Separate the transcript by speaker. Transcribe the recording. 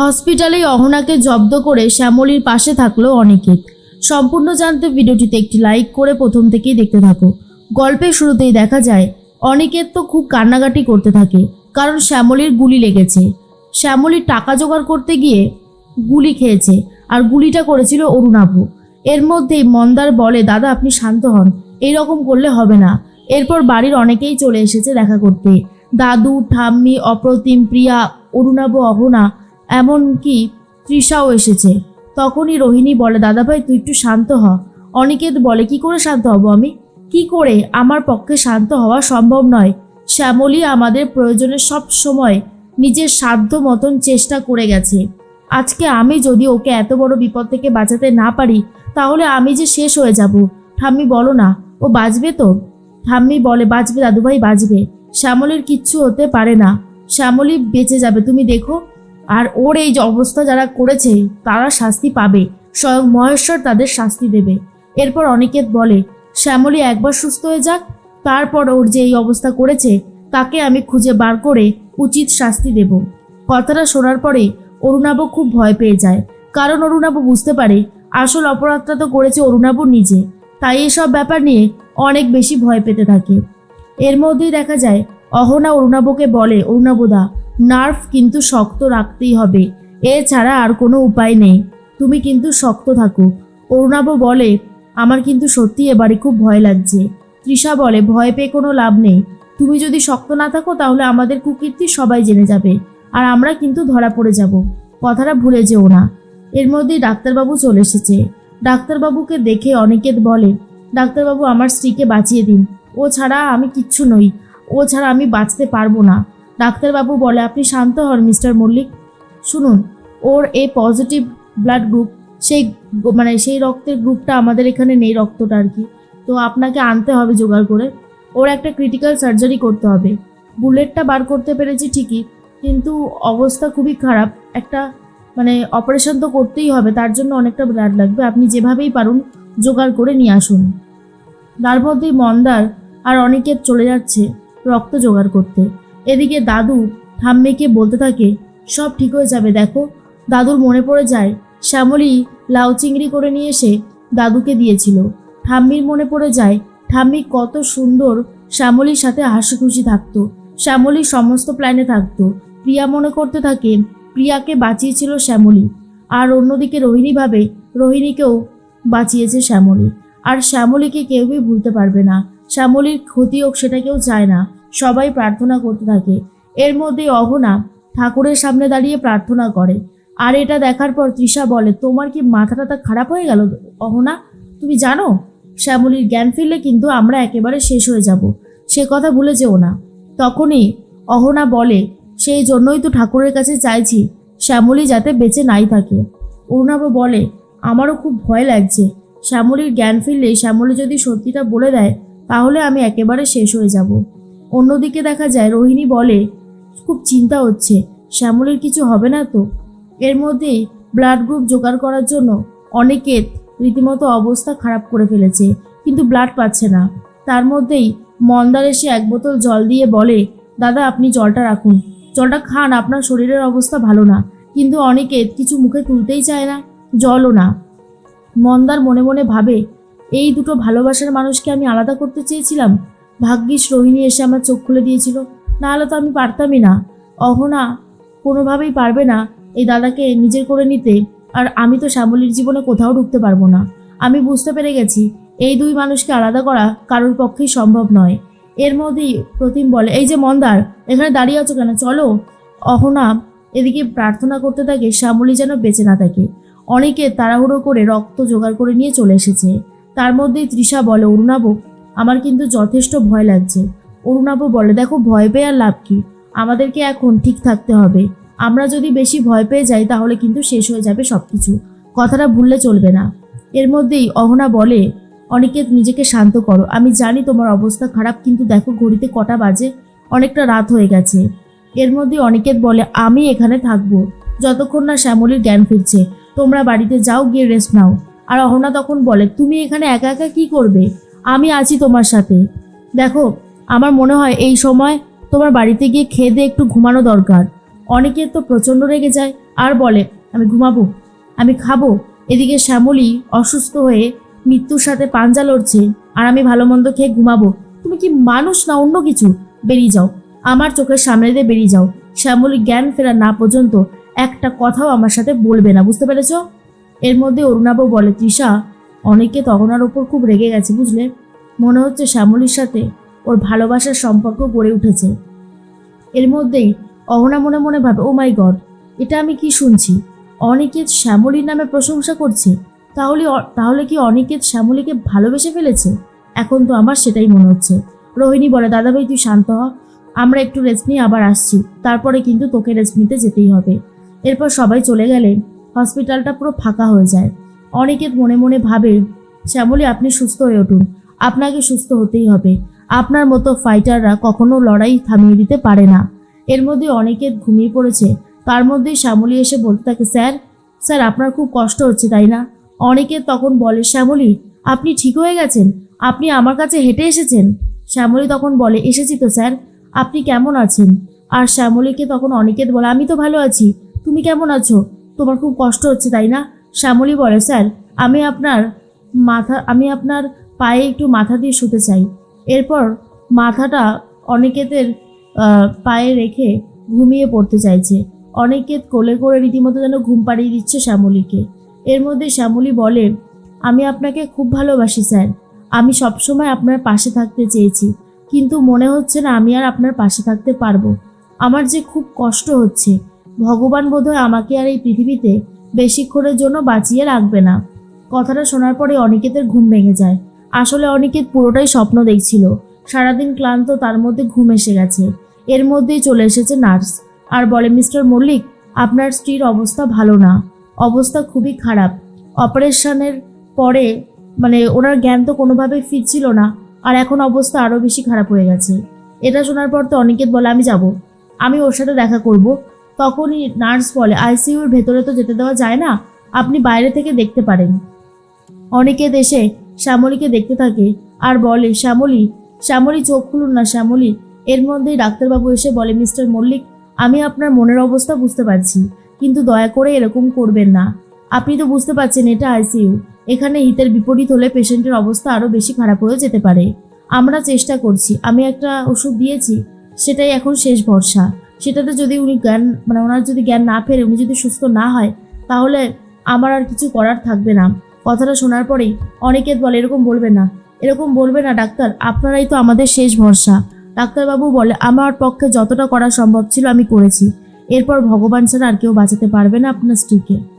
Speaker 1: হসপিটালেই অহনাকে জব্দ করে শ্যামলীর পাশে থাকল অনিকেত। সম্পূর্ণ জানতে ভিডিওটিতে একটি লাইক করে প্রথম থেকেই দেখতে থাকো। গল্পের শুরুতেই দেখা যায়, অনিকেত তো খুব কান্নাকাটি করতে থাকে, কারণ শ্যামলীর গুলি লেগেছে। শ্যামলীর টাকা জোগাড় করতে গিয়ে গুলি খেয়েছে, আর গুলিটা করেছিল অরুণাভু এর মধ্যেই মন্দার বলে, দাদা, আপনি শান্ত হন, এইরকম করলে হবে না। এরপর বাড়ির অনেকেই চলে এসেছে দেখা করতে। দাদু, ঠাম্মি, অপ্রতিম, প্রিয়া অরুণাভ অহনা এমনকি তৃষাও এসেছে? তখনই রোহিণী বলে, দাদাভাই, তুই একটু শান্ত হ। অনিকেত বলে, কি করে শান্ত হব আমি? কি করে আমার পক্ষে শান্ত হওয়া সম্ভব নয়? শ্যামলী আমাদের প্রয়োজনে সব সময় নিজের সাধ্য মতন চেষ্টা করে গেছে। আজকে আমি যদি ওকে এত বড় বিপদ থেকে বাঁচাতে না পারি, তাহলে আমি যে শেষ হয়ে যাব। ঠাম্মি, বলো না, ও বাঁচবে তো? ঠাম্মি বলে, বাঁচবে দাদুভাই, বাঁচবে। শ্যামলীর কিচ্ছু হতে পারে না। শ্যামলী বেঁচে যাবে, তুমি দেখো। আর ওর এই যে অবস্থা যারা করেছে, তারা শাস্তি পাবে। স্বয়ং মহেশ্বর তাদের শাস্তি দেবে। এরপর অনিকেত বলে, শ্যামলী একবার সুস্থ হয়ে যাক, তারপর ওর যে এই অবস্থা করেছে, তাকে আমি খুঁজে বার করে উচিত শাস্তি দেব। কথাটা শোনার পরে অরুণাব খুব ভয় পেয়ে যায়। কারণ অরুণাব বুঝতে পারে, আসল অপরাধটা তো করেছে অরুণাবু নিজে। তাই এসব ব্যাপার নিয়ে অনেক বেশি ভয় পেতে থাকে। এর মধ্যেই দেখা যায়, অহনা অরুণাবকে বলে অরুণাবদা নার্ভ কিন্তু শক্ত রাখতেই হবে। এছাড়া আর কোনো উপায় নেই। তুমি কিন্তু শক্ত থাকো। অরুণাব বলে, আমার কিন্তু সত্যি এবারে খুব ভয় লাগছে। তৃষা বলে, ভয় পেয়ে কোনো লাভ নেই। তুমি যদি শক্ত না থাকো, তাহলে আমাদের কুকীর্তি সবাই জেনে যাবে। আর আমরা কিন্তু ধরা পড়ে যাব। কথাটা ভুলে যেও না। এর মধ্যেই ডাক্তারবাবু চলে এসেছে। ডাক্তারবাবুকে দেখে অনিকেত বলে, ডাক্তারবাবু, আমার স্ত্রীকে বাঁচিয়ে দিন। ও ছাড়া আমি কিচ্ছু নই। ও ছাড়া আমি বাঁচতে পারব না। ডাক্তারবাবু বলে, আপনি শান্ত হন, মিস্টার মল্লিক। শুনুন, ওর এই পজিটিভ ব্লাড গ্রুপ, সেই মানে সেই রক্তের গ্রুপটা আমাদের এখানে নেই রক্তটা আর কি। তো আপনাকে আনতে হবে জোগাড় করে। ওর একটা ক্রিটিক্যাল সার্জারি করতে হবে। বুলেটটা বার করতে পেরেছি ঠিকই, কিন্তু অবস্থা খুবই খারাপ। একটা মানে অপারেশন তো করতেই হবে, তার জন্য অনেকটা ব্লাড লাগবে। আপনি যেভাবেই পারুন, জোগাড় করে নিয়ে আসুন। তার মধ্যেই মন্দার আর অনেকে চলে যাচ্ছে রক্ত জোগাড় করতে। এদিকে দাদু ঠাম্মিকে বলতে থাকে, সব ঠিক হয়ে যাবে, দেখো। দাদুর মনে পড়ে যায়, শ্যামলী লাউ চিংড়ি করে নিয়ে এসে দাদুকে দিয়েছিল। ঠাম্মির মনে পড়ে যায়, ঠাম্মি কত সুন্দর শ্যামলীর সাথে হাসি খুশি থাকতো। শ্যামলীর সমস্ত প্ল্যানে থাকতো। প্রিয়া মনে করতে থাকে, প্রিয়াকে বাঁচিয়েছিল শ্যামলী। আর অন্যদিকে রোহিণী ভাবে, রোহিণীকেও বাঁচিয়েছে শ্যামলী। আর শ্যামলীকে কেউই ভুলতে পারবে না। শ্যামলীর ক্ষতি হোক সেটা কেউ চায় না। সবাই প্রার্থনা করতে থাকে। এর মধ্যে অহনা ঠাকুরের সামনে দাঁড়িয়ে প্রার্থনা করে। আর এটা দেখার পর তৃষা বলে, তোমার কি মাথাটা তা খারাপ হয়ে গেল? অহনা, তুমি জানো? শ্যামলীর জ্ঞান ফিরলে কিন্তু আমরা একেবারে শেষ হয়ে যাব। সে কথা ভুলে যেও না। তখনই অহনা বলে, সেই জন্যই তো ঠাকুরের কাছে চাইছি শ্যামলী যাতে বেঁচে নাই থাকে। অরুণাভ বলে, আমারও খুব ভয় লাগছে। শ্যামলীর জ্ঞান ফিরলে, শ্যামলী যদি সত্যিটা বলে দেয়, তাহলে আমি একেবারে শেষ হয়ে যাব। অন্যদিকে দেখা যায় রোহিণী বলে, খুব চিন্তা হচ্ছে, শ্যামলের কিছু হবে না তো? এর মধ্যেই ব্লাড গ্রুপ জোগাড় করার জন্য অনেকে রীতিমতো অবস্থা খারাপ করে ফেলেছে, কিন্তু ব্লাড পাচ্ছে না। তার মধ্যেই মন্দার এসে এক বোতল জল দিয়ে বলে, দাদা, আপনি জলটা রাখুন। জলটা খান, আপনার শরীরের অবস্থা ভালো না, কিন্তু অনেকে কিছু মুখে তুলতেই চায় না, জলও না। মন্দার মনে মনে ভাবে, এই দুটো ভালোবাসার মানুষকে আমি আলাদা করতে চেয়েছিলাম ভাগ্যিস রোহিণী এসে আমার চোখ খুলে দিয়েছিল। নাহলে তো আমি পারতামই না। অহনা কোনোভাবেই পারবে না এই দাদাকে নিজের করে নিতে। আর আমি তো শ্যামলীর জীবনে কোথাও ঢুকতে পারব না। আমি বুঝতে পেরে গেছি, এই দুই মানুষকে আলাদা করা কারোর পক্ষেই সম্ভব নয়। এর মধ্যেই প্রতিম বলে, এই যে মন্দার, এখানে দাঁড়িয়ে আছো কেন? চলো। অহনা এদিকে প্রার্থনা করতে থাকে, শ্যামলী যেন বেঁচে না থাকে। অনেকে তাড়াহুড়ো করে রক্ত জোগাড় করে নিয়ে চলে এসেছে। তার মধ্যেই তৃষা বলে, অরুণাব আমার কিন্তু যথেষ্ট ভয় লাগছে। অরুণাবু বলে, দেখো, ভয় পেয়ে আর লাভ কি? আমাদেরকে এখন ঠিক থাকতে হবে। আমরা যদি বেশি ভয় পেয়ে যাই, তাহলে কিন্তু শেষ হয়ে যাবে সব কিছু কথাটা ভুললে চলবে না। এর মধ্যেই অহনা বলে, অনিকেত, নিজেকে শান্ত করো। আমি জানি তোমার অবস্থা খারাপ, কিন্তু দেখো, ঘড়িতে কটা বাজে, অনেকটা রাত হয়ে গেছে। এর মধ্যে অনিকেত বলে, আমি এখানে থাকব। যতক্ষণ না শ্যামলীর জ্ঞান ফিরছে, তোমরা বাড়িতে যাও, গিয়ে রেস্ট নাও। আর অহনা তখন বলে, তুমি এখানে একা একা কি করবে? আমি আছি তোমার সাথে। দেখো, আমার মনে হয় এই সময় তোমার বাড়িতে গিয়ে খেয়ে দিয়ে একটু ঘুমানো দরকার। অনেকের তো প্রচণ্ড রেগে যায় আর বলে, আমি ঘুমাবো, আমি খাব। এদিকে শ্যামলী অসুস্থ হয়ে মৃত্যুর সাথে পাঞ্জা লড়ছে আর আমি ভালো মন্দ খেয়ে ঘুমাবো। তুমি কি মানুষ না অন্য কিছু? বেরিয়ে যাও, আমার চোখের সামনে দিয়ে বেরিয়ে যাও। শ্যামলী জ্ঞান ফেরা না পর্যন্ত একটা কথাও আমার সাথে বলবে না, বুঝতে পেরেছ? এর মধ্যে অরুণাবু বলে, তৃষা অনেকে তগনার ওপর খুব রেগে গেছে, বুঝলে? মনে হচ্ছে শ্যামলীর সাথে ওর ভালোবাসার সম্পর্ক গড়ে উঠেছে। এর মধ্যেই অহনা মনে মনে ভাবে ও মাই গড এটা আমি কি শুনছি? অনিকেত শ্যামলীর নামে প্রশংসা করছে? তাহলে তাহলে কি অনিকেত শ্যামলীকে ভালোবেসে ফেলেছে? এখন তো আমার সেটাই মনে হচ্ছে। রোহিণী বলে, দাদাভাই, তুই শান্ত হ। আমরা একটু রেস্ট নিয়ে আবার আসছি। তারপরে কিন্তু তোকে রেস্ট নিতে যেতেই হবে। এরপর সবাই চলে গেলে হসপিটালটা পুরো ফাঁকা হয়ে যায়। অনিকেত মনে মনে ভাবে, শ্যামলী আপনি সুস্থ হয়ে উঠুন। আপনাকে সুস্থ হতেই হবে। আপনার মতো ফাইটাররা কখনো লড়াই থামিয়ে দিতে পারে না। এর মধ্যে অনেকের ঘুমিয়ে পড়েছে। তার মধ্যেই শ্যামলী এসে বলতে থাকে, স্যার স্যার, আপনার খুব কষ্ট হচ্ছে, তাই না? অনেকে তখন বলে, শ্যামলী, আপনি ঠিক হয়ে গেছেন? আপনি আমার কাছে হেঁটে এসেছেন? শ্যামলী তখন বলে, এসেছি তো, স্যার। আপনি কেমন আছেন? আর শ্যামলীকে তখন অনেকে বলে, আমি তো ভালো আছি। তুমি কেমন আছো? তোমার খুব কষ্ট হচ্ছে, তাই না? শ্যামলী বলে স্যার আমি আপনার মাথা আমি আপনার পায়ে একটু মাথা দিয়ে শুতে চাই। এরপর মাথাটা অনিকেতের আহ, পায়ে রেখে ঘুমিয়ে পড়তে চাইছে। অনিকেত কোলে করে রীতিমতো যেন ঘুম পাড়িয়ে দিচ্ছে শ্যামলীকে। এর মধ্যে শ্যামলী বলে আমি আপনাকে খুব ভালোবাসি স্যার। আমি সবসময় আপনার পাশে থাকতে চেয়েছি। কিন্তু মনে হচ্ছে না আমি আর আপনার পাশে থাকতে পারব। আমার যে খুব কষ্ট হচ্ছে। ভগবান বোধহয় আমাকে আর এই পৃথিবীতে বেশিক্ষণের জন্য বাঁচিয়ে রাখবে না। কথাটা শোনার পরে অনিকেতের ঘুম ভেঙে যায়। আসলে অনিকেত পুরোটাই স্বপ্ন দেখছিল। সারাদিন ক্লান্ত, তার মধ্যে ঘুম এসে গেছে। এর মধ্যেই চলে এসেছে নার্স। আর বলে, মিস্টার মল্লিক, আপনার স্ত্রীর অবস্থা ভালো না। অবস্থা খুবই খারাপ। অপারেশনের পরে মানে ওনার জ্ঞান তো কোনোভাবেই ফিরছিল না। আর এখন অবস্থা আরও বেশি খারাপ হয়ে গেছে। এটা শোনার পর তো অনিকেত বলে, আমি যাব। আমি ওর সাথে দেখা করব। তখনই নার্স বলে, আইসিইউর ভেতরে তো যেতে দেওয়া যায় না, আপনি বাইরে থেকে দেখতে পারেন। অনেকে দেশে শ্যামলীকে দেখতে থাকে আর বলে, শ্যামলী শ্যামলী চোখ খুলুন না, শ্যামলী। এর মধ্যেই ডাক্তারবাবু এসে বলে, মিস্টার মল্লিক, আমি আপনার মনের অবস্থা বুঝতে পারছি, কিন্তু দয়া করে এরকম করবেন না। আপনি তো বুঝতে পারছেন এটা আইসিইউ। এখানে হিতের বিপরীত হলে পেশেন্টের অবস্থা আরও বেশি খারাপ হয়ে যেতে পারে। আমরা চেষ্টা করছি, আমি একটা ওষুধ দিয়েছি, সেটাই এখন শেষ ভরসা। সেটাতে যদি উনি জ্ঞান মানে ওনার যদি জ্ঞান না ফেরে, উনি যদি সুস্থ না হয়, তাহলে আমার আর কিছু করার থাকবে না। কথাটা শোনার পরেই অনেকে বলে, এরকম বলবে না। এরকম বলবে না, ডাক্তার। আপনারাই তো আমাদের শেষ ভরসা। ডাক্তারবাবু বলে, আমার পক্ষে যতটা করা সম্ভব ছিল আমি করেছি। এরপর ভগবান ছাড়া আর কেউ বাঁচাতে পারবে না আপনার স্ত্রীকে।